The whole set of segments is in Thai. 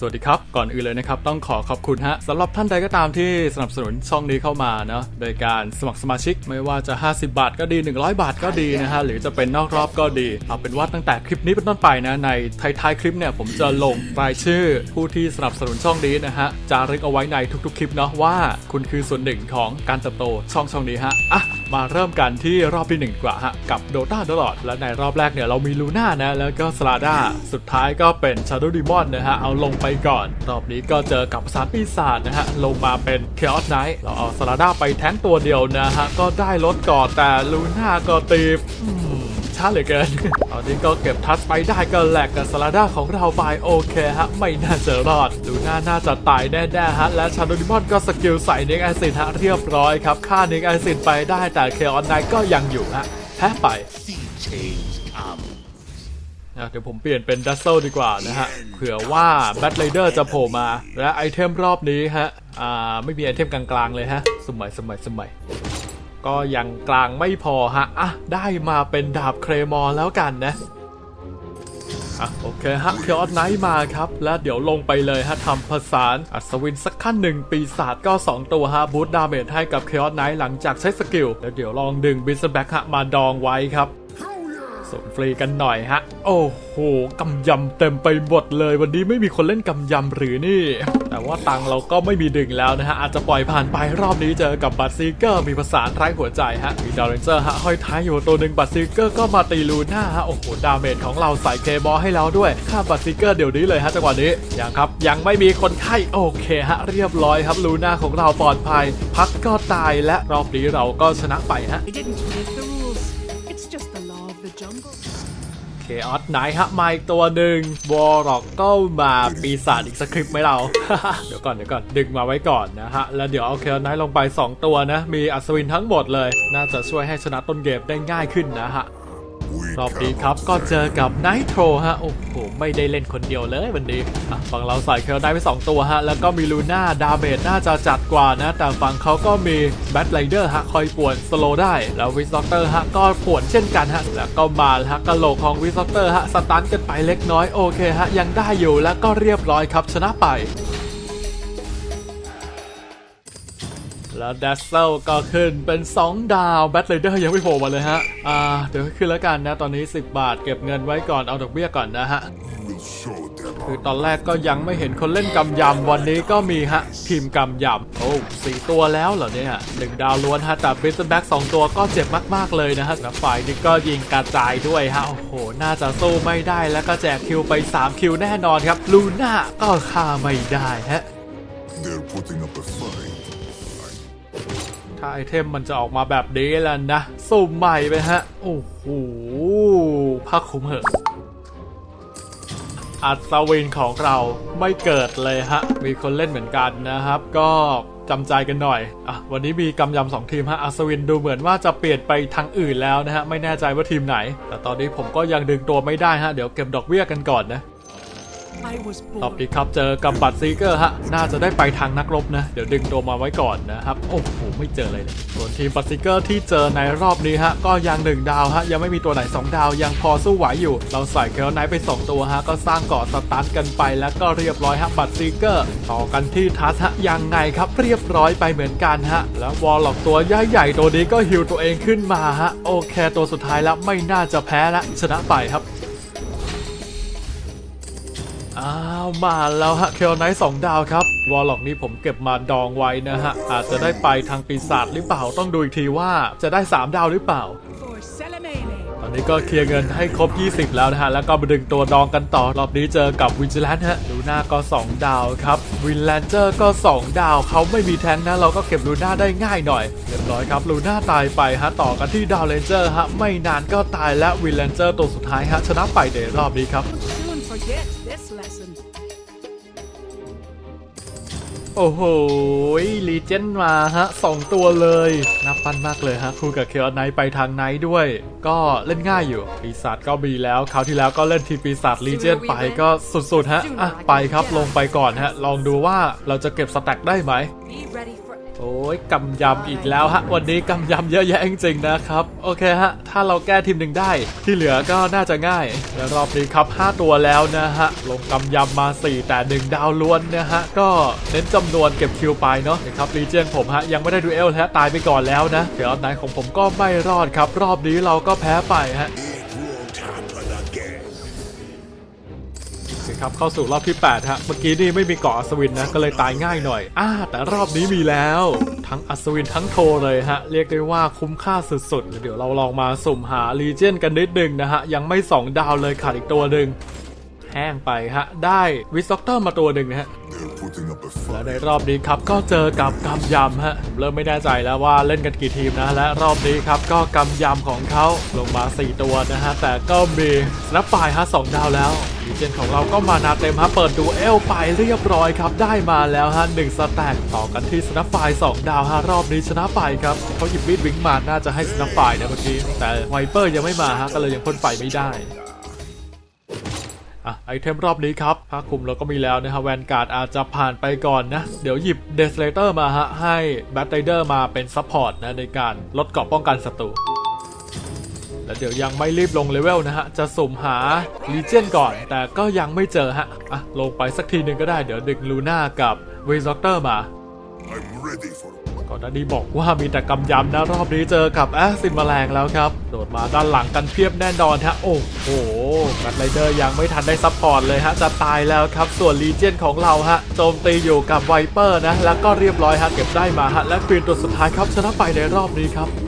สวัสดีครับ ก่อนอื่นเลยนะครับ ต้องขอขอบคุณฮะสำหรับท่านใดก็ตามที่สนับสนุนช่องนี้เข้ามาเนาะโดยการสมัครสมาชิกไม่ว่าจะ 50 บาทก็ดี 100 บาทก็ดีนะฮะหรือจะเป็นนอกรอบก็ดี เอาเป็นว่าตั้งแต่คลิปนี้เป็นต้นไปนะในท้ายๆคลิปเนี่ยผมจะลงรายชื่อ ผู้ที่สนับสนุนช่องนี้นะฮะจารึกเอาไว้ในทุกๆ คลิปเนาะว่าคุณคือส่วนหนึ่งของการเติบโตช่องช่องนี้ฮะอะ มาเริ่มกันที่รอบที่หนึ่งกว่าฮะ กับโดตาตลอด และในรอบแรกเนี่ยเรามีลูน่านะ แล้วก็สลาดาสุดท้ายก็เป็นชา d ดดิมอนนะฮะ เอาลงไปก่อน รอบนี้ก็เจอกับสาษาปีศาจนะฮะ ลงมาเป็นเคออสไนท์เราเอาสลาดาไปแทงตัวเดียวนะฮะ ก็ได้ลดก่อนแต่ลูน่าก็ตีบอืม ช้าเหลือเกิน ตอนนี้ก็เก็บทัชไปได้ก็แหลกกับสลาด้าของเราไปโอเคฮะ ไม่น่าจะรอดลูน่าน่าจะตายแน่ๆฮะ และชา d ด w ดีมอนก็สกิลใส่นิกไอซินฮะเรียบร้อยครับฆ่านิกไอซินไปได้แต่เคออสไนก็ยังอยู่ฮะแพ้ไปเดี๋ยวผมเปลี่ยนเป็นดัซเซลดีกว่านะฮะ เผื่อว่าแบทไรเดอร์จะโผล่มา และไอเทมรอบนี้ฮะ อ่า ไม่มีไอเทมกลางๆเลยฮะ สมัยสมัยสมัย ก็ยังกลางไม่พอฮะ อะ ได้มาเป็นดาบเครมอนแล้วกันนะอะโอเคฮะเคออสไนท์มาครับ แล้วเดี๋ยวลงไปเลยฮะทำผสานอัศวินสักขั้นหนึ่งปีศาจก็ 2 ตัวฮะบูตดาเมจให้กับเคออสไนท์หลังจากใช้สกิล แล้วเดี๋ยวลองดึงบิสแบ็กฮะมาดองไว้ครับ ส่งฟรีกันหน่อยฮะ โอ้โหกำยำเต็มไปหมดเลย วันนี้ไม่มีคนเล่นกำยำหรือนี่ แต่ว่าตังเราก็ไม่มีดึงแล้วนะฮะ อาจจะปล่อยผ่านไปรอบนี้เจอกับบัตซีเกอร์มีภาษานไร้หัวใจฮะ มีดาวเรนเจอร์ฮะห้อยท้ายอยู่ตัวหนึ่งบัตซีเกอร์ก็มาตีลูน่าฮะ โอ้โห ดาเมจของเราใส่เคบอลให้เราด้วยฆ่าบัตซีเกอร์เดี๋ยวนี้เลยฮะจังหวะนี้ยังครับยังไม่มีคนไข้โอเคฮะ เรียบร้อยครับลูน่าของเราปลอดภัย พักก็ตายและรอบนี้เราก็ชนะไปฮะ เคออสไนฮะมาอีกตัวหนึ่งวอร์ร็อกก็มาปีศาจอีกสคริปต์ไหมเรา เดี๋ยวก่อนเดี๋ยวก่อนดึงมาไว้ก่อนนะฮะ แล้วเดี๋ยวเอาเคออสไนลงไป 2 ตัวนะ มีอัศวินทั้งหมดเลย น่าจะช่วยให้ชนะต้นเกมได้ง่ายขึ้นนะฮะ รอบนี้ครับก็เจอกับไนโตรฮะ โอ้โห ไม่ได้เล่นคนเดียวเลยวันนี้อะฝั่งเราใส่เคลได้ไป 2 ตัวฮะ แล้วก็มีลูน่าดาเมจน่าจะจัดกว่านะ แต่ฝั่งเขาก็มีแบทไรเดอร์ฮะ คอยป่วนสโลได้ แล้ววิสต็อกเตอร์ฮะ ก็ป่วนเช่นกันฮะ แล้วก็มาฮะกระโหลกของวิสต็อกเตอร์ฮะ สตันกันไปเล็กน้อยโอเคฮะ ยังได้อยู่แล้วก็เรียบร้อยครับชนะไป แล้วดัซเซลก็ขึ้นเป็น 2 ดาวแบทเลเดอร์ยังไม่โผล่มาเลยฮะ อ่า เดี๋ยวขึ้นแล้วกันนะ ตอนนี้ 10 บาทเก็บเงินไว้ก่อนเอาดอกเบี้ยก่อนนะฮะ คือตอนแรกก็ยังไม่เห็นคนเล่นกำยำวันนี้ก็มีฮะ ทีมกำยำโอ้สี่ตัวแล้วเหรอเนี่ยหนึ่งดาวล้วนฮะแต่บิสแบ็กสองตัวก็เจ็บมาก ๆ เลยนะฮะแล้วฝ่ายนี้ก็ยิงกระจายด้วยฮะโอ้โห น่าจะสู้ไม่ได้แล้วก็แจกคิวไป 3 คิวแน่นอนครับลูน่าก็ฆ่าไม่ได้ฮะ They're putting up a fight. ถ้าไอเทมมันจะออกมาแบบนี้แล้วนะ สุ่มใหม่ไปฮะ โอ้โหพักคุ้มเหอะอัศวินของเราไม่เกิดเลยฮะ มีคนเล่นเหมือนกันนะครับ ก็จำใจกันหน่อย อะ วันนี้มีกำยำสองทีมฮะ อัศวินดูเหมือนว่าจะเปลี่ยนไปทางอื่นแล้วนะฮะ ไม่แน่ใจว่าทีมไหน แต่ตอนนี้ผมก็ยังดึงตัวไม่ได้ฮะ เดี๋ยวเก็บดอกเบี้ยกันก่อนนะ I was รอบ born. นี้ครับเจอกับบัตซีเกอร์ฮะ น่าจะได้ไปทางนักรบนะ เดี๋ยวดึงตัวมาไว้ก่อนนะครับ โอ้โห ไม่เจอเลยเลย ส่วนทีมบัตซีเกอร์ที่เจอในรอบนี้ฮะ ก็ยังหนึ่งดาวฮะ ยังไม่มีตัวไหน 2 ดาว ยังพอสู้ไหวอยู่ เราใส่เคลไนท์ไป 2 ตัวฮะ ก็สร้างเกาะสตันกันไปแล้วก็เรียบร้อยฮะบัตซีเกอร์ ต่อกันที่ทัสฮะ ยังไงครับเรียบร้อยไปเหมือนกันฮะ แล้ววอลล็อกตัวใหญ่ๆตัวนี้ก็ฮิวตัวเองขึ้นมาฮะ โอเค ตัวสุดท้ายแล้วไม่น่าจะแพ้ละชนะไปครับ อ้าวมาแล้วฮะเคลไนท์สองดาวครับ วอลล็อกนี้ผมเก็บมาดองไว้นะฮะ อาจจะได้ไปทางปีศาจหรือเปล่าต้องดูอีกทีว่าจะได้ 3 ดาวหรือเปล่า ตอนนี้ก็เคลียร์เงินให้ครบ 20 แล้วนะฮะ แล้วก็มาดึงตัวดองกันต่อ รอบนี้เจอกับวิจิแลนฮะ ลูน่าก็ 2 ดาวครับวินแลนเจอร์ก็ 2 ดาว เขาไม่มีแทงนะ เราก็เก็บลูน่าได้ง่ายหน่อย เรียบร้อยครับ ลูน่าตายไปฮะ ต่อกันที่ดาวเลนเจอร์ฮะ ไม่นานก็ตายและวินแลนเจอร์ตัวสุดท้ายฮะ ชนะไปในรอบนี้ครับ โอ้โหลีเจนมาฮะสองตัวเลยน่าปั้นมากเลยฮะคู่กับเคอไนท์ไปทางไนด้วย ก็เล่นง่ายอยู่ ปีศาจก็มีแล้วคราวที่แล้วก็เล่นทีปีศาจลีเจนไปก็สุดๆฮะอะไปครับลงไปก่อนฮะ ลองดูว่าเราจะเก็บสแต็กได้ไหม โอ้ยกำยำอีกแล้วฮะ วันนี้กำยำเยอะแยะจริงๆนะครับ โอเคฮะ ถ้าเราแก้ทีมหนึ่งได้ ที่เหลือก็น่าจะง่ายและรอบนี้ครับ 5 ตัวแล้วนะฮะ ลงกำยำมา 4 แต่ 1 ดาวล้วนนะฮะ ก็เน้นจำนวนเก็บคิวไปเนาะนะครับรีเจนผมฮะ ยังไม่ได้ดูเอลและตายไปก่อนแล้วนะ เดี๋ยวไหนของผมก็ไม่รอดครับ รอบนี้เราก็แพ้ไปฮะ ครับเข้าสู่รอบที่8ฮะเมื่อกี้นี่ไม่มีเกาะอัศวินนะก็เลยตายง่ายหน่อยอ่าแต่รอบนี้มีแล้ว ทั้งอัศวินทั้งโทเลยฮะ เรียกได้ว่าคุ้มค่าสุดๆเดี๋ยวเราลองมาสุ่มหาลีเจนกันนิดนึงนะฮะยังไม่ 2 ดาวเลยขาดอีกตัวหนึ่ง ห้งไปฮะ ได้วิสต็อกเตอร์มาตัวหนึ่งนะฮะและในรอบนี้ครับก็เจอกับกำยำฮะผมเริ่มไม่แน่ใจแล้วว่าเล่นกันกี่ทีมนะและรอบนี้ครับก็กำยำของเขาลงมา 4 ตัวนะฮะแต่ก็มีสนับไฟฮะสองดาวแล้วดีเจนของเราก็มานาเต็มฮะเปิดดูเอลไปเรียบร้อยครับ ได้มาแล้วฮะหนึ่งสแต็กต่อกันที่สนับไฟสองดาวฮะรอบนี้ชนะไปครับเขาหยิบมีดวิงมาน่าจะให้สนับไฟนะเมื่อกี้แต่ไวเปอร์ยังไม่มาฮะก็เลยยังพ่นไฟไม่ได้ อะไอเทมรอบนี้ครับผ้าคลุมเราก็มีแล้วนะฮะแวนการ์ดอาจจะผ่านไปก่อนนะ เดี๋ยวหยิบเดสเลเตอร์มาฮะให้แบทไรเดอร์มาเป็นซัพพอร์ตนะในการลดเกราะป้องกันศัตรูแล้วเดี๋ยวยังไม่รีบลงเลเวลนะฮะ จะสุ่มหาลีเจนก่อน แต่ก็ยังไม่เจอฮะ อะ ลงไปสักทีหนึ่งก็ได้ เดี๋ยวดึงลูน่ากับเวซ o เตอร์มา I'm ready for ก่อนหน้านี้บอกว่ามีแต่กำยำนะรอบนี้เจอกับแอสซินแมลงแล้วครับ โดดมาด้านหลังกันเพียบแน่นอนฮะ โอ้โหแบทไรเดอร์ยังไม่ทันได้ซัพพอร์ตเลยฮะ จะตายแล้วครับ ส่วนลีเจนของเราฮะ โจมตีอยู่กับไวเปอร์นะ แล้วก็เรียบร้อยฮะ เก็บได้มาฮะ และควีนตัวสุดท้ายครับชนะไปในรอบนี้ครับ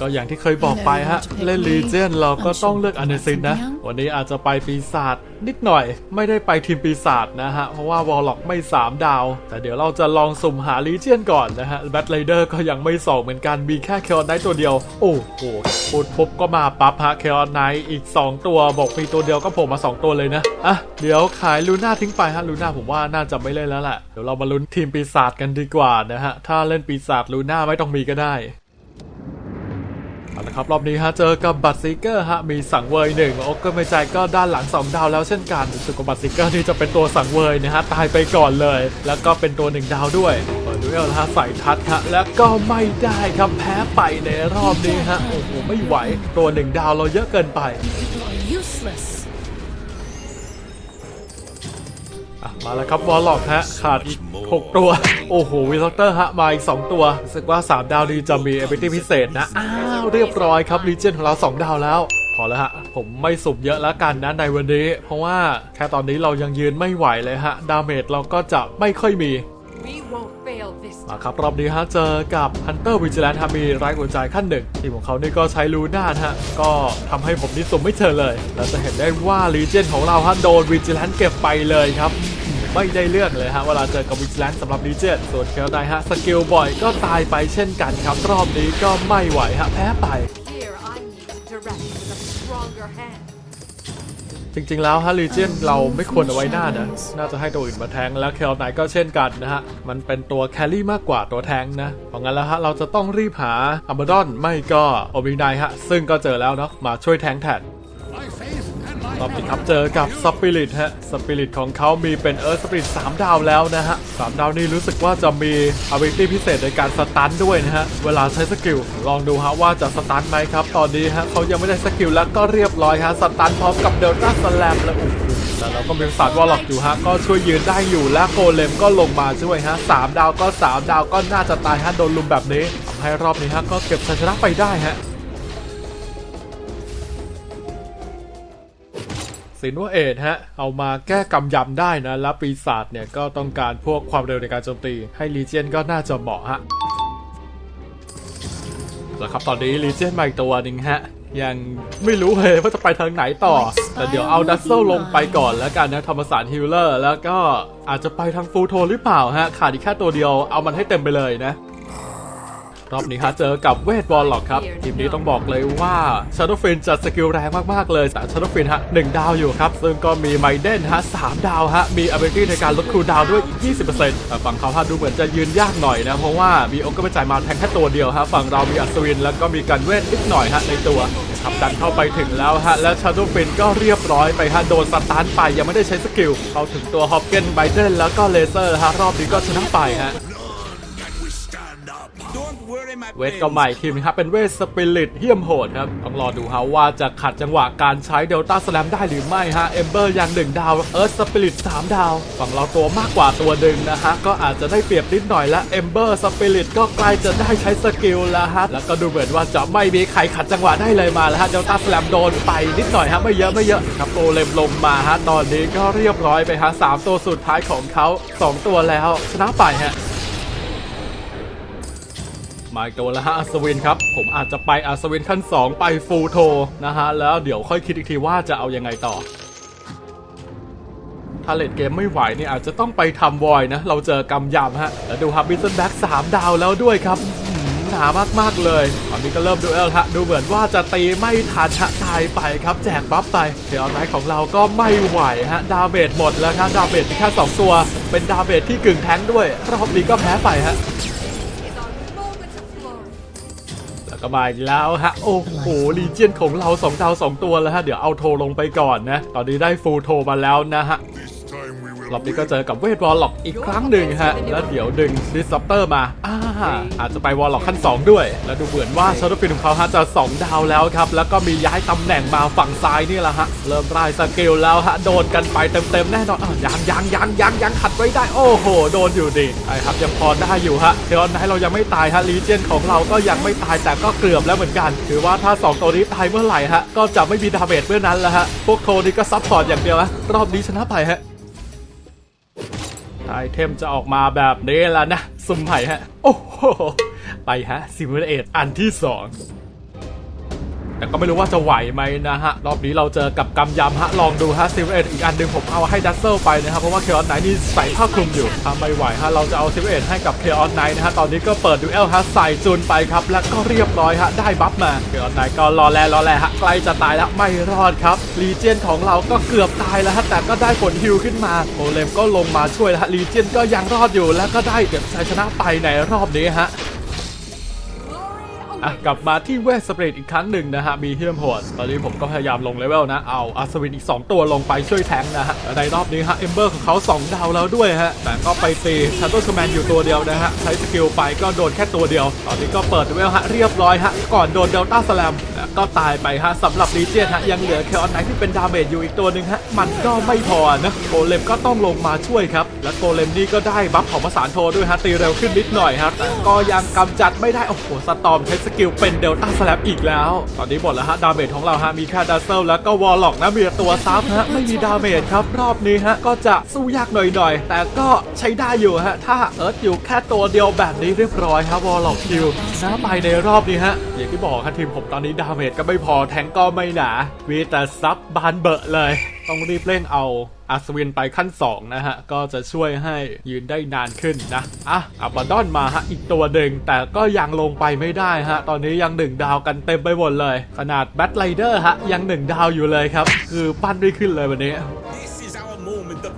ก็อย่างที่เคยบอกไปฮะ เล่นลีเจนเราก็ต้องเลือกอเนซินนะ วันนี้อาจจะไปปีศาจนิดหน่อย ไม่ได้ไปทีมปีศาจนะฮะ เพราะว่าวอลล็อกไม่ 3 ดาว แต่เดี๋ยวเราจะลองสุ่มหาลีเจนก่อนนะฮะแบทไรเดอร์ก็ยังไม่ส่งเหมือนกันมีแค่เคออนไนท์ตัวเดียว โอ้โหพูดปุ๊บก็มาปั๊บฮะเคออนไนท์อีก 2 ตัวบอกมีตัวเดียวก็โผล่มา 2 ตัวเลยนะอะเดี๋ยวขายลูน่าทิ้งไปฮะลูน่าผมว่าน่าจะไม่เล่นแล้วแหละเดี๋ยวเรามาลุ้นทีมปีศาจกันดีกว่านะฮะถ้าเล่นปีศาจลูน่าไม่ต้องมีก็ได้ เอาละครับรอบนี้ฮะเจอกับบัตซิเกอร์ฮะมีสังเวยหนึ่งโอ๊กเกอร์ไม่ใจก็ด้านหลัง 2 ดาวแล้วเช่นกันรู้สึกว่าบัตซิเกอร์นี่จะเป็นตัวสังเวยนะฮะตายไปก่อนเลย แล้วก็เป็นตัว 1 ดาวด้วยเปิดดูเอลฮะใส่ทัดฮะแล้วก็ไม่ได้ครับแพ้ไปในรอบนี้ฮะโอ้โหไม่ไหวตัว 1 ดาวเราเยอะเกินไป อะมาแล้วครับวอลล็อกฮะขาดอีก6ตัว โอ้โหวิลเตอร์ฮะมาอีก 2 ตัวรู้สึกว่า 3 ดาวดีจะมีเอเบตี้พิเศษนะ อ้าวเรียบร้อยครับลีเจนของเรา 2 ดาวแล้วพอแล้วฮะ ผมไม่สุ่มเยอะแล้วกันนะในวันนี้ เพราะว่าแค่ตอนนี้เรายังยืนไม่ไหวเลยฮะ ดาเมจเราก็จะไม่ค่อยมี มาครับรอบนี้ฮะเจอกับ Hunter Vigilance ฮะมีไร้หัวใจขั้นหนึ่งทีมของเขานี่ก็ใช้ลูน่าฮะก็ทำให้ผมนี่สมไม่เจอเลย แล้วจะเห็นได้ว่าลีเจนของเราฮะโดน Vigilance เก็บไปเลยครับไม่ได้เรื่องเลยฮะเวลาเจอกับวิชแลนด์สำหรับลีเจนส่วนเคลไดฮะสกิลบ่อยก็ตายไปเช่นกันครับรอบนี้ก็ไม่ไหวฮะแพ้ไป จริงๆแล้วฮะลีเจนเราไม่ควรเอาไว้หน้านะ น่าจะให้ตัวอื่นมาแทงแล้วเคลไนก็เช่นกันนะฮะ มันเป็นตัวแครี่มากกว่าตัวแทงนะเพราะงั้นแล้วฮะเราจะต้องรีบหาอัมเบอร์ดอนไม่ก็โอบิไนฮะ ซึ่งก็เจอแล้วเนาะมาช่วยแทงแทน รอบนี้ครับเจอกับสปิริตฮะสปิริตของเขามีเป็นเอิร์ธสปิริต3ดาวแล้วนะฮะ3ดาวนี่รู้สึกว่าจะมี ability พิเศษในการสตันด้วยนะฮะ เวลาใช้สกิล ลองดูฮะว่าจะสตันไหมครับ ตอนนี้ฮะเขายังไม่ได้สกิลแล้วก็เรียบร้อยฮะสตันพร้อมกับเดลต้าสแลมแล้วโอ้แต่เราก็มีสารวอลล็อกอยู่ฮะก็ช่วยยืนได้อยู่และโกเลมก็ลงมาช่วยฮะสามดาวก็3ดาวก็น่าจะตายฮะโดนลุมแบบนี้ทำให้รอบนี้ฮะก็เก็บชัยชนะไปได้ฮะ สินว่าเอ็ดฮะ เอามาแก้กำยำได้นะ แล้วปีศาจเนี่ยก็ต้องการพวกความเร็วในการโจมตี ให้ลีเจียนก็น่าจะเหมาะฮะแล้วครับตอนนี้ลีเจียนมาอีกตัวหนึ่งฮะ ยังไม่รู้เลยว่าจะไปทางไหนต่อ แต่เดี๋ยวเอาดัซเซลลงไปก่อนแล้วกันนะธรรมศาสตร์ฮิลเลอร์ แล้วก็อาจจะไปทางฟูลโทหรือเปล่าฮะ ขาดอีกแค่ตัวเดียวเอามันให้เต็มไปเลยนะ รอบนี้ฮะเจอกับเวทบอลหรอกครับทีมนี้ต้องบอกเลยว่าชาร์ w ฟินจะสกิลแรงมากๆเลยแต่ชาร์ w ฟินฮะหนึ่งดาวอยู่ครับ ซึ่งก็มีไมเดนฮะสามดาวฮะมี ability ในการลดคูลดาวน์ด้วยอีก 20%แต่ฝั่งเขาฮะดูเหมือนจะยืนยากหน่อยนะ เพราะว่ามีโอกาสจ่ายมาแทงแค่ตัวเดียวฮะฝั่งเรามีอัศวิน แล้วก็มีการเวทนิดหน่อยฮะในตัวนะครับดันเข้าไปถึงแล้วฮะและชาร์ w ฟินก็เรียบร้อยไปฮะโดนสตาร์ทไปยังไม่ได้ใช้สกิลเข้าถึงตัวฮอปเกนไบเดนแล้วก็เลเซอร์ฮะรอบนี้ก็ชนะไปฮะ in my เวทก็ใหม่ทีมนะครับเป็นเวทสปิริตเฮี้ยมโหดครับต้องรอดูฮะว่าจะขัดจังหวะการใช้เดลต้าสแลมได้หรือไม่ฮะเอมเบอร์ยังหนึ่งดาวเอิร์ธสปิริตสามดาว ฝั่งเราตัวมากกว่าตัวหนึ่งนะฮะก็อาจจะได้เปรียบนิดหน่อยและเอมเบอร์สปิริตก็ใกล้จะได้ใช้สกิลแล้วฮะแล้วก็ดูเหมือนว่าจะไม่มีใครขัดจังหวะได้เลยมาแล้วฮะเดลต้าสแลมโดนไปนิดหน่อยฮะไม่เยอะไม่เยอะครับโกเลมลงมาฮะตอนนี้ก็เรียบร้อยไปฮะสามตัวสุดท้ายของเขาสองตัวแล้วชนะไปฮะ มาอีกตัวแล้วฮะอัศวินครับ ผมอาจจะไปอัศวินขั้น 2 ไปฟูลโทนะฮะ แล้วเดี๋ยวค่อยคิดอีกทีว่าจะเอายังไงต่อ ถ้าเลดเกมไม่ไหวเนี่ยอาจจะต้องไปทำวอยนะ เราเจอกำยำฮะ แล้วดูครับบิสเซนแบ็กสามดาวแล้วด้วยครับหือหนามากๆเลยตอนนี้ก็เริ่มดูเอลฮะ ดูเหมือนว่าจะตีไม่ทันฮะตายไปครับ แจกบัฟไปเทออนไนท์ของเราก็ไม่ไหวฮะ ดาเมจหมดแล้วครับ ดาเมจมีแค่สองตัว เป็นดาเมจที่กึ่งแทงด้วย รอบนี้ก็แพ้ไปฮะ ก็มาอีกแล้วฮะ โอ้โหลีเจียนของเราสองดาวสองตัวแล้วฮะ เดี๋ยวเอาโทรลงไปก่อนนะ ตอนนี้ได้ฟูลโทรมาแล้วนะฮะ รอบนี้ก็เจอกับเวทวอลล็อกอีกครั้งหนึ่งฮะ แล้วเดี๋ยวดึงดิสซัปเตอร์มาอ่าอาจจะไปวอลล็อกขั้น 2 ด้วย แล้วดูเหมือนว่าชาร์ดฟินของเขาฮะจะ 2 ดาวแล้วครับ แล้วก็มีย้ายตำแหน่งมาฝั่งซ้ายนี่แหละฮะ เริ่มไล่สกิลแล้วฮะ โดนกันไปเต็มๆแน่นอนอ้าวยังยังยังยังยังขัดไว้ได้ โอ้โห โดนอยู่ดิใช่ครับยังพอได้อยู่ฮะเทออนไนเรายังไม่ตายฮะลีเจนของเราก็ยังไม่ตายแต่ก็เกือบแล้วเหมือนกันถือว่าถ้า 2 ตัวนี้ตายเมื่อไหร่ฮะก็จะไม่มีดาเมจเมื่อนั้นแล้วฮะพวกโทนี่ก็ซัพพอร์ตอย่างเดียวฮะรอบนี้ชนะไปฮะ ไอเทมจะออกมาแบบนี้แล้วนะสุ่มไผ่ฮะ โอ้โห ไปฮะซิมูเลตอันที่สอง แต่ก็ไม่รู้ว่าจะไหวไหมนะฮะ รอบนี้เราเจอกับกำยำฮะ ลองดูฮะซิมเลตอีกอันหนึ่งผมเอาให้ดัซเซลไปนะครับ เพราะว่าเคออนไนนี่ใส่ผ้าคลุมอยู่ถ้าไม่ไหวฮะ เราจะเอาซิมเลตให้กับเคออนไนนะฮะ ตอนนี้ก็เปิดดูเอลฮะ ใส่จูนไปครับ แล้วก็เรียบร้อยฮะ ได้บัฟมาเคออนไนก็รอแลรอแลฮะใกล้จะตายแล้วไม่รอดครับลีเจนของเราก็เกือบตายแล้วฮะแต่ก็ได้ผลฮิวขึ้นมาโกเลมก็ลงมาช่วยฮะลีเจนก็ยังรอดอยู่แล้วก็ได้เก็บชัยชนะไปในรอบนี้ฮะ อะกลับมาที่เวสสเปรดอีกครั้งหนึ่งนะฮะ มีเฮียมโหดตอนนี้ผมก็พยายามลงเลเวลนะ เอาอัศวินอีก 2 ตัวลงไปช่วยแทงนะฮะ ในรอบนี้ฮะเอมเบอร์ของเขา 2 ดาวแล้วด้วยฮะ แต่ก็ไปตีชัตเตอร์ชแมนอยู่ตัวเดียวนะฮะ ใช้สกิลไปก็โดนแค่ตัวเดียว ตอนนี้ก็เปิดเลเวลฮะเรียบร้อยฮะ ก่อนโดนเดลต้าสแลมก็ตายไปฮะสำหรับลีเจียนฮะยังเหลือเคออนไนที่เป็นดาเมจอยู่อีกตัวหนึ่งฮะมันก็ไม่พอนะโกเลมก็ต้องลงมาช่วยครับ และโกเลมนี่ก็ได้บัฟของประสานโทด้วยฮะตีเร็วขึ้นนิดหน่อยฮะแต่ก็ยังกำจัดไม่ได้โอ้โหสตอมใช้สกิลเป็นเดลต้าสแลมอีกแล้ว ตอนนี้หมดแล้วฮะดาเมจของเราฮะมีแค่ดัซเซิลแล้วก็วอลล็อกนะมีตัวซับฮะไม่มีดาเมจครับรอบนี้ฮะก็จะสู้ยากหน่อยๆ แต่ก็ใช้ได้อยู่ฮะถ้าเอิร์ธอยู่แค่ตัวเดียวแบบนี้เรียบร้อยครับวอลล็อกคิวชนะไปในรอบนี้ฮะอย่างที่บอกครับทีมผมตอนนี้ดาเมจก็ไม่พอแทงก็ไม่หนามีแต่ซับบานเบอะเลย ต้องรีบเร่งเอาอัศวินไปขั้น 2 นะฮะ ก็จะช่วยให้ยืนได้นานขึ้นนะ อะอับบดอนมาฮะ อีกตัวหนึ่งแต่ก็ยังลงไปไม่ได้ฮะ ตอนนี้ยังหนึ่งดาวกันเต็มไปหมดเลย ขนาดแบทไลเดอร์ฮะ ยังหนึ่งดาวอยู่เลยครับ คือปั้นไม่ขึ้นเลยวันนี้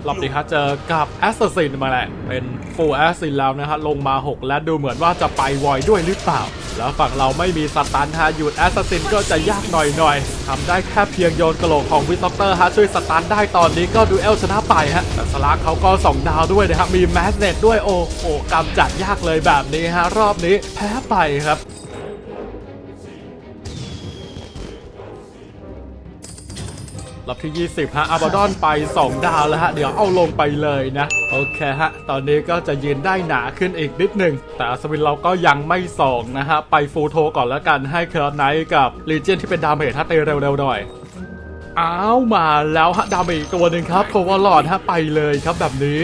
รอบนี้ครับเจอกับแอสซัสซินมาแหละ เป็นฟูลแอสซินแล้วนะฮะลงมา 6 และดูเหมือนว่าจะไปวอยด้วยหรือเปล่า แล้วฝั่งเราไม่มีสตันฮะหยุดแอสซัสซินก็จะยากหน่อยๆทำได้แค่เพียงโยนกระโหลกของวิสเตอร์ฮะช่วยสตันได้ตอนนี้ก็ดูเอลชนะไปฮะแต่สลากเขาก็ 2 ดาวด้วยนะครับมีแมสเนตด้วยโอ้โหกำจัดยากเลยแบบนี้ฮะรอบนี้แพ้ไปครับ รอบที่ 20 ฮะอาบาดอนไป 2 ดาวแล้วฮะ เดี๋ยวเอาลงไปเลยนะ โอเคฮะ ตอนนี้ก็จะยืนได้หนาขึ้นอีกนิดหนึ่ง แต่อัศวินเราก็ยังไม่ส่งนะฮะ ไปฟูลโทก่อนแล้วกันให้เคอร์ไนท์กับลีเจียนที่เป็นดาเมจฮะตีเร็วๆหน่อยอ้าวมาแล้วฮะดาเมจตัวหนึ่งครับโควอลอดฮะไปเลยครับแบบนี้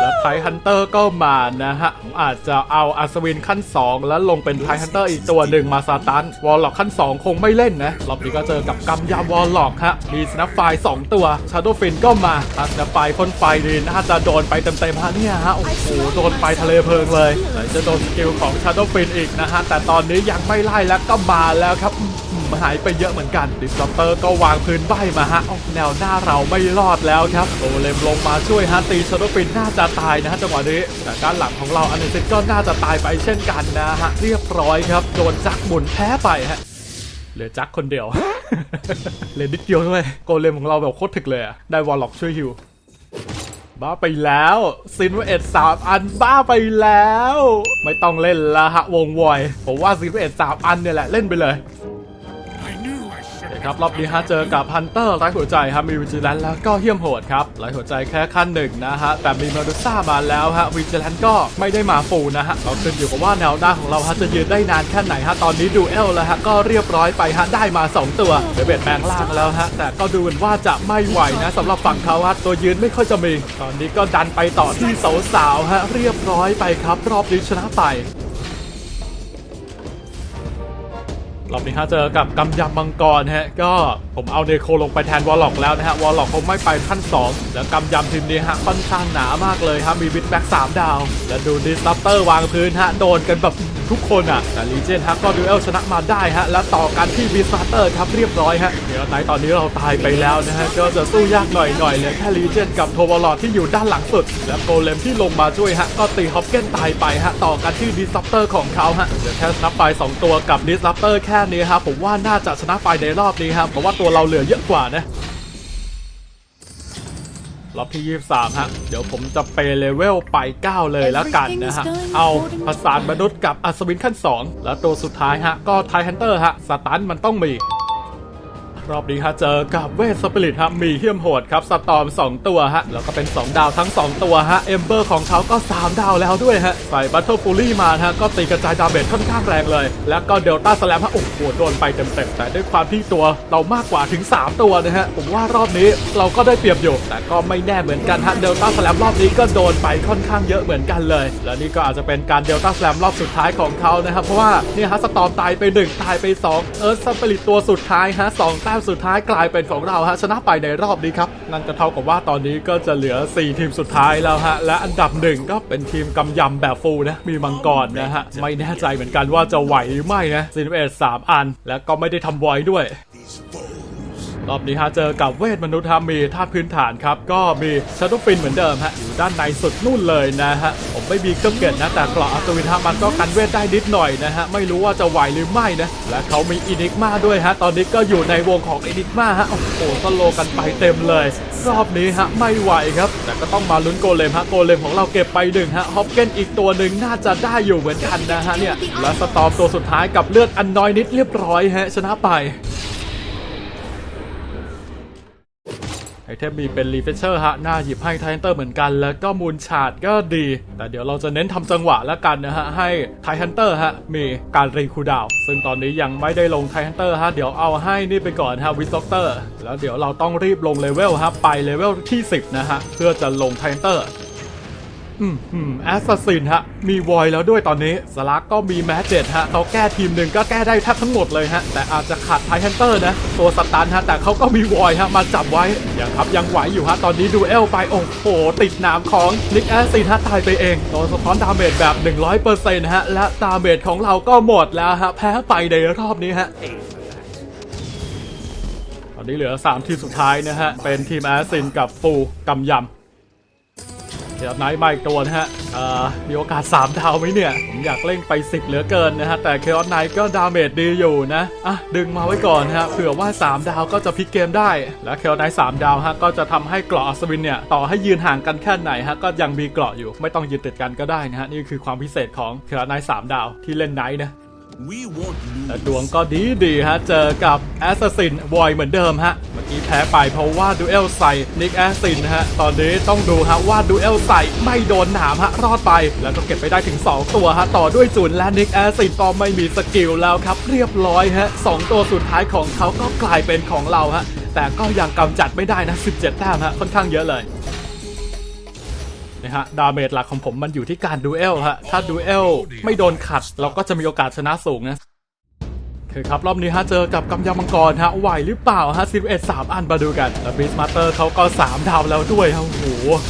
แล้วไทฮันเตอร์ก็มานะฮะ อาจจะเอาอัศวินขั้น 2 แล้วลงเป็นไทฮันเตอร์อีกตัวหนึ่งมาซาตัน วอลล็อกขั้น 2 คงไม่เล่นนะ รอบนี้ก็เจอกับกำยาวอลล็อกฮะ มีสนับไฟ2ตัว ชาโดฟินก็มาถ้าสนับไฟพ่นไฟดีน่าจะโดนไปเต็มๆฮะเนี่ยฮะ โอ้โห โดนไปทะเลเพลิงเลยไหนจะโดนสกิลของชาโดฟินอีกนะฮะ แต่ตอนนี้ยังไม่ไล่แล้วก็มาแล้วครับ หายไปเยอะเหมือนกันดิสลอปเตอร์ก็วางพื้นใบมาฮะโอ้แนวหน้าเราไม่รอดแล้วครับโอเลมลงมาช่วยฮะตีชาโดฟินน่าจะตายนะฮะจังหวะนี้แต่ด้านหลังของเราอันเดอร์เซนก็น่าจะตายไปเช่นกันนะฮะเรียบร้อยครับโดนจักหมุนแพ้ไปฮะเหลือจักคนเดียวเหลือนิดเดียวด้วยโกเลมของเราแบบโคตรถึกเลยอะได้วอลล็อกช่วยฮิวบ้าไปแล้วซินเอ็ดสามอันบ้าไปแล้ว ไม่ต้องเล่นละฮะวงวอยผมว่าซินเอ็ดสามอันเนี่ยแหละเล่นไปเลย ครับรอบนี้ฮะเจอกับฮันเตอร์ไร้หัวใจครับมีวิจิแลนแล้วก็เฮี้ยมโหดครับไร้หัวใจแค่ขั้นหนึ่งนะฮะแต่มีเมดูซ่ามาแล้วฮะวิจิแลนก็ไม่ได้มาฟูนะฮะเราขึ้นอยู่กับว่าแนวหน้าของเราฮะจะยืนได้นานแค่ไหนฮะตอนนี้ดูเอลแล้วฮะก็เรียบร้อยไปฮะได้มา 2 ตัวเดยวเบดแปลงล่างแล้วฮะแต่ก็ดูเหมือนว่าจะไม่ไหวนะสำหรับฝั่งเขาฮะตัวยืนไม่ค่อยจะมี ตอนนี้ก็ดันไปต่อที่สาวๆฮะเรียบร้อยไปครับ รอบนี้ชนะไป รอบนี้ฮะเจอกับกำยำมังกรฮะก็ผมเอาเนโคลงไปแทนวอลล็อกแล้วนะฮะวอลล็อกคงไม่ไปขั้น 2 แล้วกำยำทีมนี้ฮะค่อนข้างหนามากเลยฮะมีบิดแบ็ก3ดาว แล้วดูดิสตัปเตอร์วางพื้นฮะโดนกันแบบทุกคนอะแต่ลีเจนฮะก็ดูเอลชนะมาได้ฮะแล้วต่อกันที่บิสตัปเตอร์ครับเรียบร้อยฮะเดี๋ยวไหนตอนนี้เราตายไปแล้วนะฮะก็จะสู้ยากหน่อยหน่อยเลยแค่ลีเจนกับโทวอลล็อดที่อยู่ด้านหลังสุด แล้วโกเลมที่ลงมาช่วยฮะก็ตีฮอปเก้นตายไปฮะต่อกันที่ดิสตัปเตอร์ของเขาฮะเดี๋ยวแค่ชนะไปสองตัวกับดิสตัปเตอร์แค่นี้ฮะผมว่าน่าจะชนะไปในรอบนี้ครับเพราะว่าตัวเราเหลือเยอะกว่านะรอบที่ 23 ฮะ เดี๋ยวผมจะเปเลเวลไป 9 เลยแล้วกันนะฮะ เอาผสานมนุษย์กับอัศวินขั้น 2 แล้วตัวสุดท้ายฮะ ก็ไทฮันเตอร์ฮะ สตันมันต้องมี รอบนี้ฮะเจอกับเวทสปิริตฮะมีเฮี้ยมโหดครับสตอม 2 ตัวฮะแล้วก็เป็น 2 ดาวทั้ง 2 ตัวฮะเอมเบอร์ของเขาก็ 3 ดาวแล้วด้วยฮะใส่บัตเทิลฟูลี่มาฮะก็ตีกระจายดาเมจค่อนข้างแรงเลย แล้วก็เดลต้าสแลมฮะโอ้โหโดนไปเต็มๆแต่ด้วยความที่ตัวเรามากกว่าถึง 3 ตัวนะฮะผมว่ารอบนี้เราก็ได้เปรียบอยู่ แต่ก็ไม่แน่เหมือนกันฮะเดลต้าสแลมรอบนี้ก็โดนไปค่อนข้างเยอะเหมือนกันเลย และนี่ก็อาจจะเป็นการเดลต้าสแลมรอบสุดท้ายของเขานะครับเพราะว่าเนี่ยฮะสตอมตายไปหนึ่งตายไปสองเอิร์ธสปิริตตัวสุดท้ายฮะสองแต้มสุดท้ายกลายเป็นของเราฮะชนะไปในรอบนี้ครับนั่นก็เท่ากับว่าตอนนี้ก็จะเหลือ 4 ทีมสุดท้ายแล้วฮะและอันดับหนึ่งก็เป็นทีมกำยำแบบฟูลนะมีมังกรนะฮะไม่แน่ใจเหมือนกันว่าจะไหวหรือไม่นะซีนเอสามอัน และก็ไม่ได้ทำไวด้วย these. รอบนี้ฮะเจอกับเวทมนุษย์ฮะมีธาตุพื้นฐานครับ ก็มีชาร์ดฟินเหมือนเดิมฮะอยู่ด้านในสุดนู่นเลยนะฮะ ผมไม่มีเครื่องเกิดนะแต่เกราะอัศวินฮะมันก็กันเวทได้นิดหน่อยนะฮะ ไม่รู้ว่าจะไหวหรือไม่นะ และเขามีอินิกมาด้วยฮะ ตอนนี้ก็อยู่ในวงของอินิกมาฮะ โอ้โหสโลกันไปเต็มเลย รอบนี้ฮะไม่ไหวครับ แต่ก็ต้องมาลุ้นโกเลมฮะโกเลมของเราเก็บไปหนึ่งฮะฮอปเกนอีกตัวหนึ่งน่าจะได้อยู่เหมือนกันนะฮะเนี่ยและสตอมตัวสุดท้ายกับเลือดอันน้อยนิดเรียบร้อยฮะชนะไป เทพมีเป็นรีเฟชเชอร์ฮะหน้าหยิบให้ไททันเตอร์เหมือนกันแล้วก็มูลชาดก็ดี แต่เดี๋ยวเราจะเน้นทำจังหวะแล้วกันนะฮะ ให้ไททันเตอร์ฮะมีการรีคูดาว ซึ่งตอนนี้ยังไม่ได้ลงไททันเตอร์ฮะเดี๋ยวเอาให้นี่ไปก่อนฮะวิสต็อกเตอร์แล้วเดี๋ยวเราต้องรีบลงเลเวลฮะไปเลเวลที่ 10 นะฮะเพื่อจะลงไททันเตอร์ อืมอืมแอสซัสซินฮะ มีวอยแล้วด้วยตอนนี้ สลักก็มีแมสเจ็ดฮะเขาแก้ทีมหนึ่งก็แก้ได้แทบทั้งหมดเลยฮะ แต่อาจจะขาดไทฮันเตอร์นะ ตัวสตันฮะ แต่เขาก็มีวอยฮะ มาจับไว้ ยังครับ ยังไหวอยู่ฮะ ตอนนี้ดูเอลไป โอ้โห ติดหนามของนิกแอสซินฮะ ตายไปเองโดนสะท้อนดาเมจแบบ 100%ฮะ และดาเมจของเราก็หมดแล้วฮะ แพ้ไปในรอบนี้ฮะตอนนี้เหลือ 3 ทีมสุดท้ายนะฮะ เป็นทีมแอสซินกับฟูกำยำ เดี๋ยวไนท์มาอีกตัวนะฮะมีโอกาส 3 ดาวไหมเนี่ย ผมอยากเล่งไป 10 เหลือเกินนะฮะ แต่เคอ o ไนท์ก็ดาเมจดีอยู่นะ อะ ดึงมาไว้ก่อนนะฮะ เผื่อว่า 3 ดาวก็จะพลิกเกมได้ และเคอ o ไนท์3ดาวฮะ ก็จะทำให้เกราะอัศวินเนี่ย ต่อให้ยืนห่างกันแค่ไหนฮะ ก็ยังมีเกราะอยู่ ไม่ต้องยืนติดกันก็ได้นะฮะ นี่คือความพิเศษของเคอ o ไนท์3ดาวที่เล่นไนท์นะ แต่ดวงก็ดีดีฮะ เจอกับแอสซัสซินวอยเหมือนเดิมฮะ เมื่อกี้แพ้ไปเพราะว่าดูเอลใส่นิกแอสซินฮะ ตอนนี้ต้องดูฮะว่าดูเอลใส่ไม่โดนหนามฮะ รอดไป แล้วก็เก็บไปได้ถึง 2 ตัวฮะ ต่อด้วยจุนและนิกแอสซินก็ไม่มีสกิลแล้วครับ เรียบร้อยฮะสองตัวสุดท้ายของเขาก็กลายเป็นของเราฮะ แต่ก็ยังกำจัดไม่ได้นะ 17 แต้มฮะ ค่อนข้างเยอะเลย นะฮะดาเมจหลักของผมมันอยู่ที่การดูเอลฮะถ้าดูเอลไม่โดนขัดเราก็จะมีโอกาสชนะสูงนะ คครับรอบนี้ฮะเจอกับกำยำมังกรฮะไหวหรือเปล่าฮะสิบเอ็ดสามอันมาดูกันแล้วบีสมาสเตอร์เขาก็3ดาวแล้วด้วยฮะโอ้โห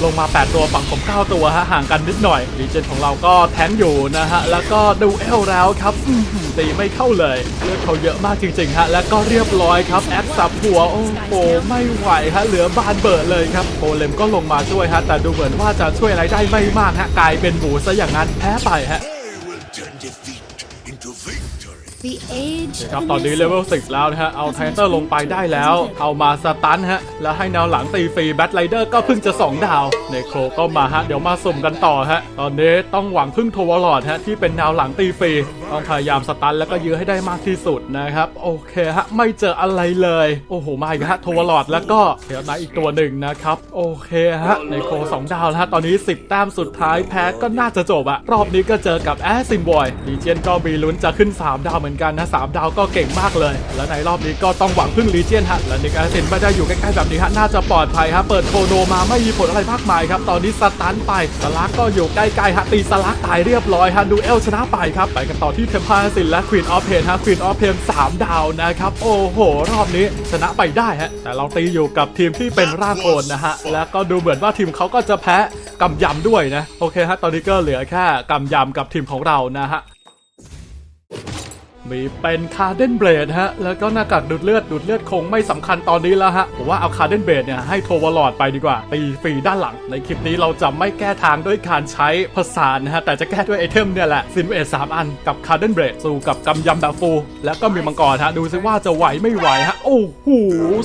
ลงมา 8 ตัวฝั่งผม9ตัวฮะห่างกันนิดหน่อยดีเจนของเราก็แทงอยู่นะฮะแล้วก็ดูเอลแล้วครับหือตีไม่เข้าเลยเลือดเขาเยอะมากจริงๆฮะแล้วก็เรียบร้อยครับแอดสับหัวโอ้โหไม่ไหวฮะเหลือบานเบิดเลยครับโกเลมก็ลงมาช่วยฮะแต่ดูเหมือนว่าจะช่วยอะไรได้ไม่มากฮะกลายเป็นหมูซะอย่างนั้นแพ้ไปฮะ ครับตอนนี้เลเวล10แล้วนะฮะ เอาไทเตอร์ลงไปได้แล้ว เอามาสตันฮะ แล้วให้แนวหลังตีฟรีแบทไรเดอร์ก็เพิ่งจะ 2 ดาว ในโครก็มาฮะ เดี๋ยวมาสุ่มกันต่อฮะ ตอนนี้ต้องหวังพึ่งโทวอลอดฮะ ที่เป็นแนวหลังตีฟรี ต้องพยายามสตันแล้วก็ยื้อให้ได้มากที่สุดนะครับ โอเคฮะ ไม่เจออะไรเลย โอ้โห มาอีกฮะโทวอลอดแล้วก็เดี๋ยวนอีกตัวหนึ่งนะครับ โอเคฮะ ในโคร2ดาวแล้วฮะตอนนี้ 10 แต้มสุดท้ายแพ้ก็น่าจะจบอะรอบนี้ก็เจอกับแอสซิมบอยดีเจนก็มีลุ้นจะขึ้น 3 ดาวเหมือนกันนะ3ดาวก็เก่งมากเลย และในรอบนี้ก็ต้องหวังพึ่งลีเจียนฮะและนิกแอสซินไม่ได้อยู่ใกล้ๆแบบนี้ฮะน่าจะปลอดภัยฮะเปิดโคโนมาไม่มีผลอะไรมากมายครับตอนนี้สตันไปสลักก็อยู่ใกล้ๆฮะตีสลักตายเรียบร้อยฮะดูเอลชนะไปครับไปกันต่อที่ที่ทมพาสินและควีนออฟเพนฮะควีนออฟเพนสามดาวนะครับ โอ้โห รอบนี้ชนะไปได้ฮะ แต่เราตีอยู่กับทีมที่เป็นร่างโอนนะฮะ แล้วก็ดูเหมือนว่าทีมเขาก็จะแพ้กำยำด้วยนะ โอเคฮะ ตอนนี้ก็เหลือแค่กำยำกับทีมของเรานะฮะ มีเป็นคาร์เดนเบรดฮะ แล้วก็หน้ากากดูดเลือดดูดเลือดคงไม่สำคัญตอนนี้แล้วฮะ ผมว่าเอาคาร์เดนเบรดเนี่ยให้โทวอลอดไปดีกว่า ตีฟรีด้านหลัง ในคลิปนี้เราจะไม่แก้ทางด้วยการใช้ภาษานะฮะ แต่จะแก้ด้วยไอเทมเนี่ยแหละซินเวสสามอันกับคาร์เดนเบรดสู้กับกำยำแบบฟู แล้วก็มีมังกรฮะ ดูซิว่าจะไหวไม่ไหวฮะ โอ้โห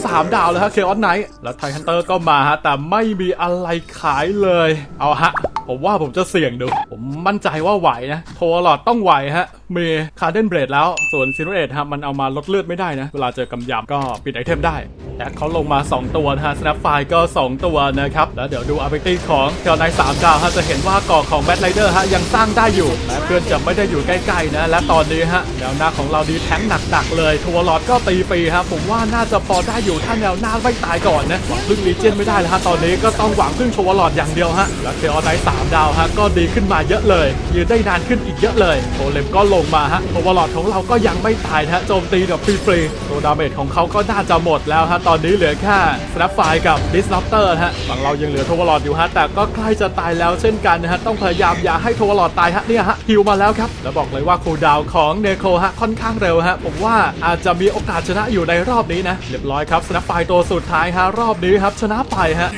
สามดาวแล้วฮะเคออนไนท์แล้วไทฮันเตอร์ก็มาฮะ แต่ไม่มีอะไรขายเลย เอาฮะผมว่าผมจะเสี่ยงดู ผมมั่นใจว่าไหวนะ โทรลอดต้องไหวฮะ มีคาร์เดนเบรดแล้วส่วนซินเรตฮะมันเอามาลดเลือดไม่ได้นะ เวลาเจอกำยำก็ปิดไอเทมได้แต่เขาลงมา 2 ตัวนะฮะสแนปไฟก็ 2 ตัวนะครับ แล้วเดี๋ยวดูอาร์เบตี้ของเทลไนสามดาวฮะจะเห็นว่าก่อของแบทไรเดอร์ฮะยังสร้างได้อยู่แม้เพื่อนจะไม่ได้อยู่ใกล้ๆนะ และตอนนี้ฮะแนวหน้าของเราดีแท้งหนักๆเลยทัวร์ลอดก็ตีฟรีฮะผมว่าน่าจะพอได้อยู่ถ้าแนวหน้าไม่ตายก่อนนะหวังพึ่งลีเจนไม่ได้แล้วฮะตอนนี้ก็ต้องหวังพึ่งทัวร์ลอดอย่างเดียวฮะแล้วเทลไนสามดาวฮะก็ดีขึ้นมาเยอะเลยยืนได้นานขึ้นอีกเยอะเลยโอเลมก็ลงมาฮะทัวร์ลอดของเราก็ยังไม่ตายนะฮะโจมตีแบบฟรีๆตัวดาเมจของเขาก็น่าจะหมดแล้วฮะตอนนี้เหลือแค่สแนปไฟกับดิสลอปเตอร์ฮะฝั่งเรายังเหลือทัวร์ลอดอยู่ฮะแต่ก็ใกล้จะตายแล้วเช่นกันนะฮะต้องพยายามอย่าให้ทัวร์ลอดตายฮะเนี่ยฮะฮิวมาแล้วครับแล้วบอกเลยว่าคูดาวของเนโคฮะค่อนข้างเร็วฮะผมว่าอาจจะมีโอกาสชนะอยู่ในรอบนี้นะเรียบร้อยครับสแนปไฟตัวสุดท้ายฮะรอบนี้ครับชนะไปฮะ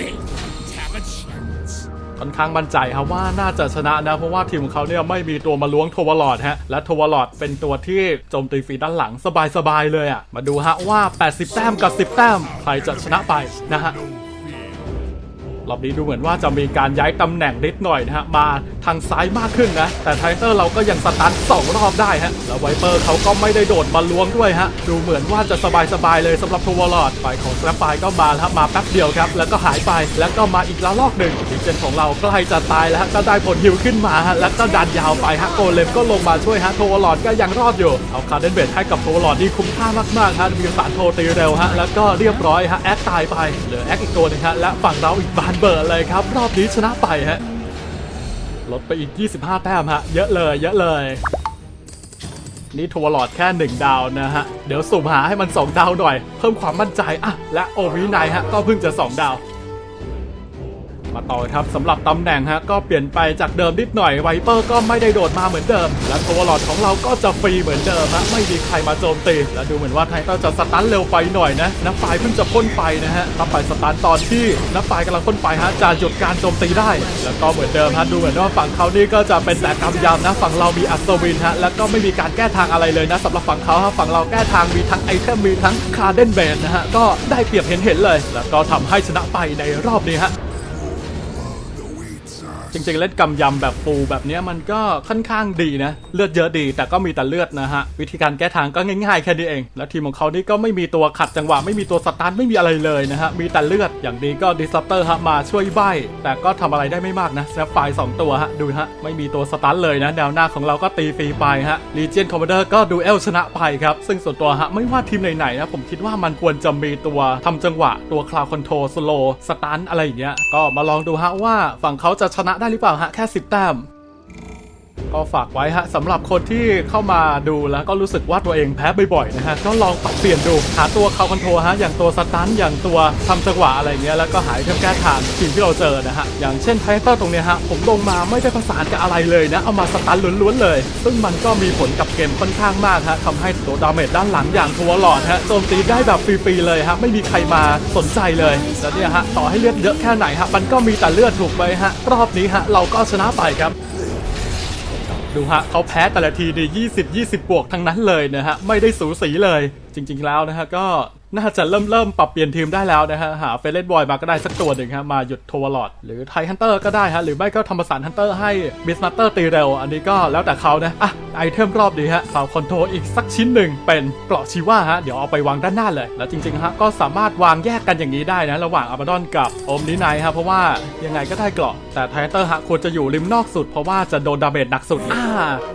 ค่อนข้างมั่นใจครับว่าน่าจะชนะนะ เพราะว่าทีมของเขาเนี่ยไม่มีตัวมาล้วงโทวลอดฮะและโทวลอดเป็นตัวที่โจมตีฟรีด้านหลังสบายๆเลยอะมาดูฮะว่า 80 แต้มกับ 10 แต้มใครจะชนะไปนะฮะรอบนี้ดูเหมือนว่าจะมีการย้ายตำแหน่งนิดหน่อยนะฮะ มา ทางซ้ายมากขึ้นนะ แต่ไทเตอร์เราก็ยังสตันสองรอบได้ฮะ แล้วไวเปอร์เขาก็ไม่ได้โดดมาล้วงด้วยฮะ ดูเหมือนว่าจะสบายๆเลยสำหรับทัวร์ลอดฝ่ายของสแลปไฟก็มาแล้วฮะมาแป๊บเดียวครับ แล้วก็หายไป แล้วก็มาอีกละลอกหนึ่งดิเจนของเราใกล้จะตายแล้วฮะก็ได้ผลฮิวขึ้นมาฮะ แล้วก็ดันยาวไปฮะ โกเลมก็ลงมาช่วยฮะ ทัวร์ลอดก็ยังรอดอยู่ เอาคาร์เดนเบดให้กับทัวร์ลอดนี่คุ้มค่ามากๆฮะ มีสารโทตีเร็วฮะ แล้วก็เรียบร้อยฮะ แอคตายไป เหลือแอคอีกตัวหนึงฮะ และฝั่งเราอีกบานเบอร์เลยครับ รอบนี้ชนะไปฮะ ลดไปอีก 25 แต้มฮะ เยอะเลย เยอะเลย นี่ทัวร์ลอดแค่ 1 ดาวนะฮะ เดี๋ยวสุ่มหาให้มัน 2 ดาวหน่อย เพิ่มความมั่นใจอะและโอวินัยฮะ ก็เพิ่งจะ 2 ดาว มาต่อครับสำหรับตำแหน่งฮะก็เปลี่ยนไปจากเดิมนิดหน่อยไวเปอร์ก็ไม่ได้โดดมาเหมือนเดิม และทัวร์ลอดของเราก็จะฟรีเหมือนเดิมฮะไม่มีใครมาโจมตี และดูเหมือนว่าไทเตอร์จะสตันเร็วไปหน่อยนะน้ำไฟเพิ่งจะพ่นไฟนะฮะถ้าไปสตันตอนที่น้ำไฟกำลังพ่นไฟฮะจะหยุดการโจมตีได้ แล้วก็เหมือนเดิมฮะดูเหมือนว่าฝั่งเขานี่ก็จะเป็นแต่กำยำนะฝั่งเรามีอัศวินฮะแล้วก็ไม่มีการแก้ทางอะไรเลยนะสำหรับฝั่งเขาฮะฝั่งเราแก้ทางมีทั้งไอเทมมีทั้งคาร์เดนเบนนะฮะก็ได้เปรียบเห็นเห็นๆเลย แล้วก็ทำให้ชนะไปในรอบนี้ฮะ ริงๆเล่นกำยำแบบฟูแบบนี้มันก็ค่อนข้างดีนะ เลือดเยอะดีแต่ก็มีแต่เลือดนะฮะ วิธีการแก้ทางก็ง่ายๆแค่นี้เอง แล้วทีมของเขานี่ก็ไม่มีตัวขัดจังหวะไม่มีตัวสตาร์ทไม่มีอะไรเลยนะฮะ มีแต่เลือดอย่างดีก็ดิสเตอร์ฮะมาช่วยใบแต่ก็ทำอะไรได้ไม่มากนะแซฟไฟสองตัวฮะดูฮะไม่มีตัวสตาร์ทเลยนะแนวหน้าของเราก็ตีฟรีไปฮะลีเจียนคอมมานเดอร์ก็ดูเอลชนะไปครับซึ่งส่วนตัวฮะไม่ว่าทีมไหนๆนะผมคิดว่ามันควรจะมีตัวทำจังหวะตัวคลาวคอนโทรสโลสตันอะไรอย่างเงี้ยก็มาลองดูฮะว่าฝั่งเขาจะชนะได้หรือเปล่าฮะแค่สิบแต้ม ก็ฝากไว้ฮะสำหรับคนที่เข้ามาดูแล้วก็รู้สึกว่าตัวเองแพ้บ่อยๆนะฮะก็ลองปรับเปลี่ยนดู หาตัวคาคอนโทรฮะอย่างตัวสตันอย่างตัวทำจังหวะอะไรเงี้ยแล้วก็หายเทมแก้ทางทีมที่เราเจอนะฮะอย่างเช่นไทเตอร์ตรงเนี้ยฮะผมลงมาไม่ได้ประสานกับอะไรเลยนะ เอามาสตันล้วนๆเลย ซึ่งมันก็มีผลกับเกมค่อนข้างมากฮะทำให้ตัวดาเมจด้านหลังอย่างทัวร์หลอดฮะโจมตีได้แบบฟรีๆเลยฮะไม่มีใครมาสนใจเลยแล้วเนี่ยฮะต่อให้เลือดเยอะแค่ไหนฮะมันก็มีแต่เลือดถูกไหมฮะรอบนี้ฮะเราก็ชนะไปครับ ดูฮะเขาแพ้แต่ละทีใน20 20 บวกทั้งนั้นเลยนะฮะ ไม่ได้สูสีเลย จริง ๆ แล้วนะฮะก็ น่าจะเริ่มเริ่มปรับเปลี่ยนทีมได้แล้วนะฮะ หาเฟรนบอยมาก็ได้สักตัวหนึ่งฮะ มาหยุดโทวลอดหรือไทฮันเตอร์ก็ได้ฮะ หรือไม่ก็ทำประสานฮันเตอร์ให้บิสมาเตอร์ตีเร็ว อันนี้ก็แล้วแต่เขานะ อะ ไอเทมรอบนี้ฮะฟาวคอนโทรอีกสักชิ้นหนึ่งเป็นเกราะชีว่าฮะ เดี๋ยวเอาไปวางด้านหน้าเลย แล้วจริงๆฮะก็สามารถวางแยกกันอย่างนี้ได้นะ ระหว่างอาบาดอนกับโอมนิไนท์ครับเพราะว่ายังไงก็ได้เกราะแต่ไทฮันเตอร์ฮะควรจะอยู่ริมนอกสุด เพราะว่าจะโดนดาเมจหนักสุดอ่า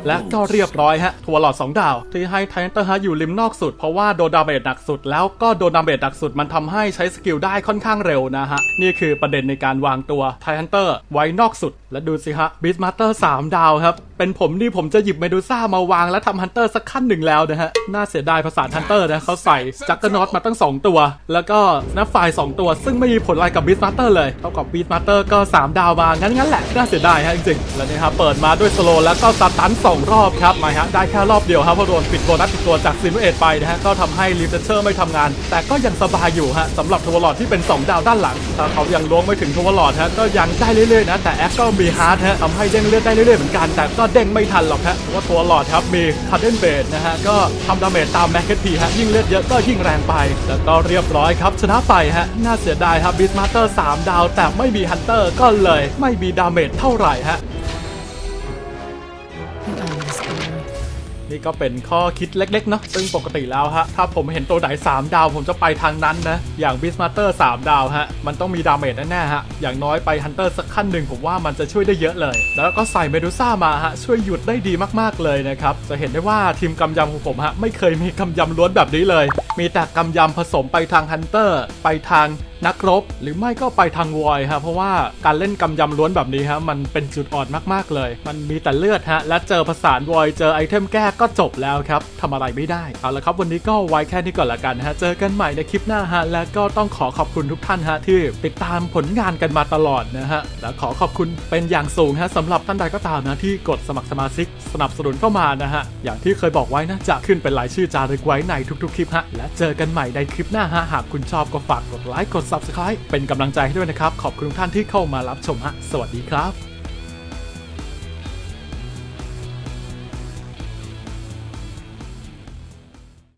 และก็เรียบร้อยฮะทัวร์หลอดสองดาวที่ให้ไทฮันเตอร์ฮะอยู่ริมนอกสุดเพราะว่าโดนดาเมจหนักสุดแล้วก็โดนดาเมจดักสุดมันทำให้ใช้สกิลได้ค่อนข้างเร็วนะฮะ นี่คือประเด็นในการวางตัวไทฮันเตอร์ไว้นอกสุดและดูสิฮะบิสมาสเตอร์3ดาวครับ เป็นผมนี่ผมจะหยิบเมดูซ่ามาวางและทำฮันเตอร์สักขั้นหนึ่งแล้วนะฮะ น่าเสียดายภาษาฮันเตอร์นะเขาใส่จักรนอตมาตั้ง 2 ตัว แล้วก็นับไฟล์2ตัว ซึ่งไม่มีผลอะไรกับบิสมาสเตอร์เลยเท่ากับบิสมาสเตอร์ก็ 3 ดาวมางั้นงั้นแหละ น่าเสียดายฮะจริงๆ แล้วนี่ครับเปิดมาด้วยสโลแล้วก็สตันสองรอบครับมาฮะได้แค่รอบเดียวครับเพราะโดนปิดโบนัสอีกตัวจากซิมเอตไปนะฮะก็ทำให้ลิฟเชอร์ไม่ทำงาน แต่ก็ยังสบายอยู่ฮะสำหรับทัวร์ลอดที่เป็น 2 ดาวด้านหลังถ้าเขายังล้วงไม่ถึงทัวร์ลอดฮะก็ยังได้เรื่อยๆนะแต่แอคก็มีฮาร์ดฮะทำให้เด้งเลือดได้เรื่อยๆเหมือนกันแต่ก็เด้งไม่ทันหรอกฮะเพราะว่าตัวหลอดครับมีคัดเดนเบดนะฮะก็ทำดาเมจตามแม็กเก็ตพีฮะยิ่งเลือดเยอะก็ยิ่งแรงไปแต่ก็เรียบร้อยครับชนะไปฮะน่าเสียดายครับบิสมาสเตอร์3ดาว แต่ไม่มีฮันเตอร์ก็เลยไม่มีดาเมจเท่าไหร่ฮะ นี่ก็เป็นข้อคิดเล็กๆเนาะซึ่งปกติแล้วฮะ ถ้าผมเห็นตัวไหน 3 ดาว ผมจะไปทางนั้นนะ อย่าง b e a s t m a s t e r 3ดาวฮะ มันต้องมีดาเมจแน่ๆฮะ อย่างน้อยไป Hunter สักขั้นหนึ่งผมว่ามันจะช่วยได้เยอะเลย แล้วก็ใส่เมดูซ่ามาฮะ ช่วยหยุดได้ดีมากๆเลยนะครับ จะเห็นได้ว่าทีมกำยำของผมฮะไม่เคยมีกำยำล้วนแบบนี้เลย มีแต่กำยำผสมไปทาง Hunter ไปทาง นักรบ หรือไม่ก็ไปทางวอยฮะเพราะว่าการเล่นกำยำล้วนแบบนี้ฮะมันเป็นจุดอ่อนมากๆเลย มันมีแต่เลือดฮะและเจอผสานวอยเจอไอเทมแก้ก็จบแล้วครับทำอะไรไม่ได้เอาละครับวันนี้ก็ไว้แค่นี้ก่อนละกันฮะเจอกันใหม่ในคลิปหน้าฮะและก็ต้องขอขอบคุณทุกท่านฮะที่ติดตามผลงานกันมาตลอดนะฮะและขอขอบคุณเป็นอย่างสูงฮะสำหรับท่านใดก็ตามนะที่กดสมัครสมาชิกสนับสนุนเข้ามานะฮะอย่างที่เคยบอกไว้นะจะขึ้นเป็นรายชื่อจารึกไว้ในทุกๆคลิปฮะและเจอกันใหม่ในคลิปหน้าฮะหากคุณชอบก็ฝากกดไลค์กด subscribe เป็นกำลังใจให้ด้วยนะครับ ขอบคุณทุกท่านที่เข้ามารับชมฮะ สวัสดีครับ